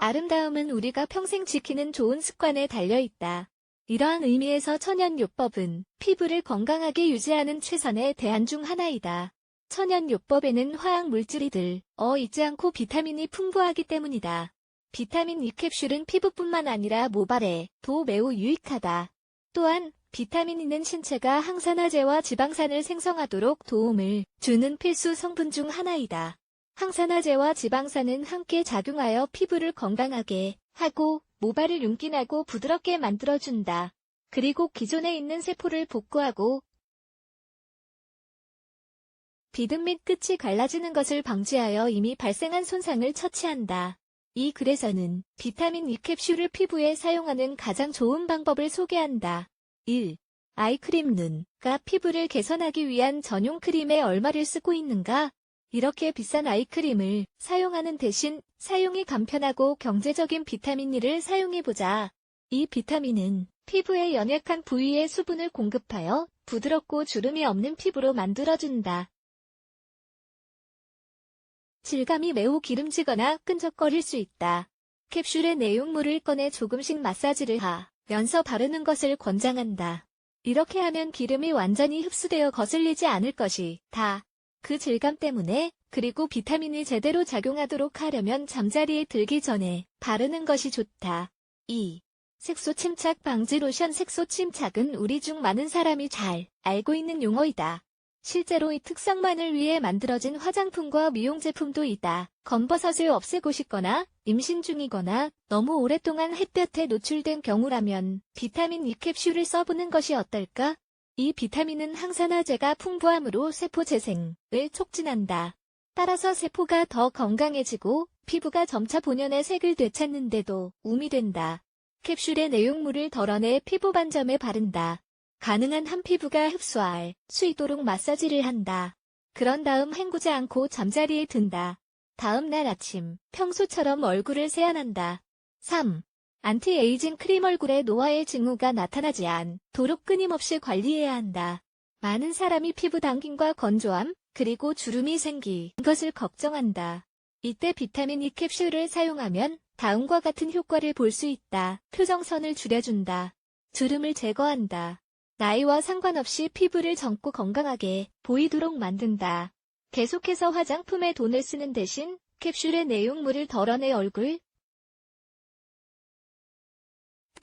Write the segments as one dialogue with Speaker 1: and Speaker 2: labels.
Speaker 1: 아름다움은 우리가 평생 지키는 좋은 습관에 달려있다. 이러한 의미에서 천연요법은 피부를 건강하게 유지하는 최선의 대안 중 하나이다. 천연요법에는 화학 물질이 들, 어 있지 않고 비타민이 풍부하기 때문이다. 비타민 E 캡슐은 피부뿐만 아니라 모발에 도 매우 유익하다. 또한 비타민 E는 신체가 항산화제와 지방산을 생성하도록 도움을 주는 필수 성분 중 하나이다. 항산화제와 지방산은 함께 작용하여 피부를 건강하게 하고 모발을 윤기나고 부드럽게 만들어준다. 그리고 기존에 있는 세포를 복구하고 비듬 및 끝이 갈라지는 것을 방지하여 이미 발생한 손상을 처치한다. 이 글에서는 비타민 E 캡슐을 피부에 사용하는 가장 좋은 방법을 소개한다. 1. 아이크림 눈가 피부를 개선하기 위한 전용 크림에 얼마를 쓰고 있는가? 이렇게 비싼 아이크림을 사용하는 대신 사용이 간편하고 경제적인 비타민 E를 사용해보자. 이 비타민은 피부의 연약한 부위에 수분을 공급하여 부드럽고 주름이 없는 피부로 만들어준다. 질감이 매우 기름지거나 끈적거릴 수 있다. 캡슐의 내용물을 꺼내 조금씩 마사지를 하면서 바르는 것을 권장한다. 이렇게 하면 기름이 완전히 흡수되어 거슬리지 않을 것이다. 그 질감 때문에 그리고 비타민이 제대로 작용하도록 하려면 잠자리에 들기 전에 바르는 것이 좋다. 2. 색소 침착 방지 로션 색소 침착은 우리 중 많은 사람이 잘 알고 있는 용어이다. 실제로 이 특성만을 위해 만들어진 화장품과 미용 제품도 있다. 검버섯을 없애고 싶거나 임신 중이거나 너무 오랫동안 햇볕에 노출된 경우라면 비타민 E 캡슐을 써보는 것이 어떨까? 이 비타민은 항산화제가 풍부하므로 세포 재생을 촉진한다. 따라서 세포가 더 건강해지고 피부가 점차 본연의 색을 되찾는데도 도움이 된다. 캡슐의 내용물을 덜어내 피부 반점에 바른다. 가능한 한 피부가 흡수할 수 있도록 마사지를 한다. 그런 다음 헹구지 않고 잠자리에 든다. 다음 날 아침, 평소처럼 얼굴을 세안한다. 3. 안티에이징 크림 얼굴에 노화의 징후가 나타나지 않도록 끊임없이 관리해야 한다. 많은 사람이 피부 당김과 건조함, 그리고 주름이 생긴 것을 걱정한다. 이때 비타민 E 캡슐을 사용하면 다음과 같은 효과를 볼 수 있다. 표정선을 줄여준다. 주름을 제거한다. 나이와 상관없이 피부를 젊고 건강하게 보이도록 만든다. 계속해서 화장품에 돈을 쓰는 대신 캡슐의 내용물을 덜어내 얼굴,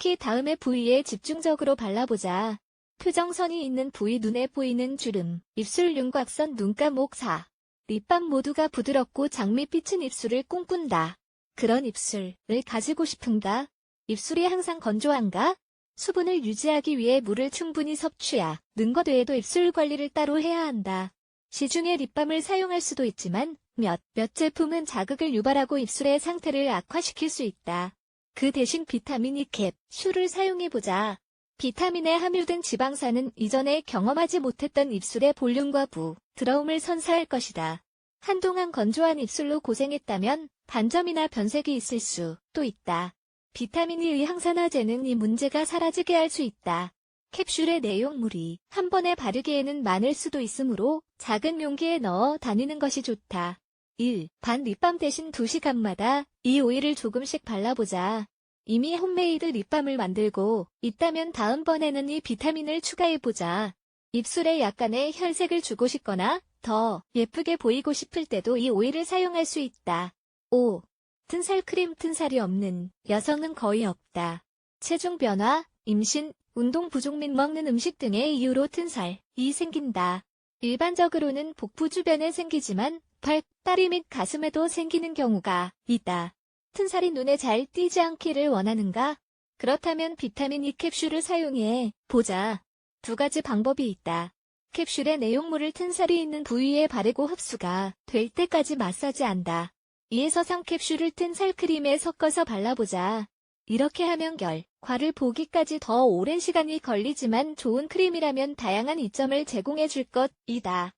Speaker 1: 특히 다음의 부위에 집중적으로 발라보자. 표정선이 있는 부위 눈에 보이는 주름, 입술 윤곽선 눈가 목사. 립밤 모두가 부드럽고 장미빛은 입술을 꿈꾼다. 그런 입술을 가지고 싶은가? 입술이 항상 건조한가? 수분을 유지하기 위해 물을 충분히 섭취야. 는것 외에도 입술 관리를 따로 해야 한다. 시중에 립밤을 사용할 수도 있지만 몇, 몇 제품은 자극을 유발하고 입술의 상태를 악화시킬 수 있다. 그 대신 비타민 E 캡, 슈를 사용해보자. 비타민에 함유된 지방산은 이전에 경험하지 못했던 입술의 볼륨과 부, 드러움을 선사할 것이다. 한동안 건조한 입술로 고생했다면 반점이나 변색이 있을 수도 있다. 비타민 E의 항산화제는 이 문제가 사라지게 할 수 있다. 캡슐의 내용물이 한 번에 바르기에는 많을 수도 있으므로 작은 용기에 넣어 다니는 것이 좋다. 1. 반 립밤 대신 2시간마다 이 오일을 조금씩 발라보자. 이미 홈메이드 립밤을 만들고 있다면 다음번에는 이 비타민을 추가해보자. 입술에 약간의 혈색을 주고 싶거나 더 예쁘게 보이고 싶을 때도 이 오일을 사용할 수 있다. 5. 튼살 크림 튼살이 없는 여성은 거의 없다. 체중 변화, 임신, 운동 부족 및 먹는 음식 등의 이유로 튼살이 생긴다. 일반적으로는 복부 주변에 생기지만 팔, 다리 및 가슴에도 생기는 경우가 있다. 튼살이 눈에 잘 띄지 않기를 원하는가? 그렇다면 비타민 E 캡슐을 사용해 보자. 두 가지 방법이 있다. 캡슐의 내용물을 튼살이 있는 부위에 바르고 흡수가 될 때까지 마사지한다. 2에서 3 캡슐을 튼살 크림에 섞어서 발라보자. 이렇게 하면 결과를 보기까지 더 오랜 시간이 걸리지만 좋은 크림이라면 다양한 이점을 제공해 줄 것이다.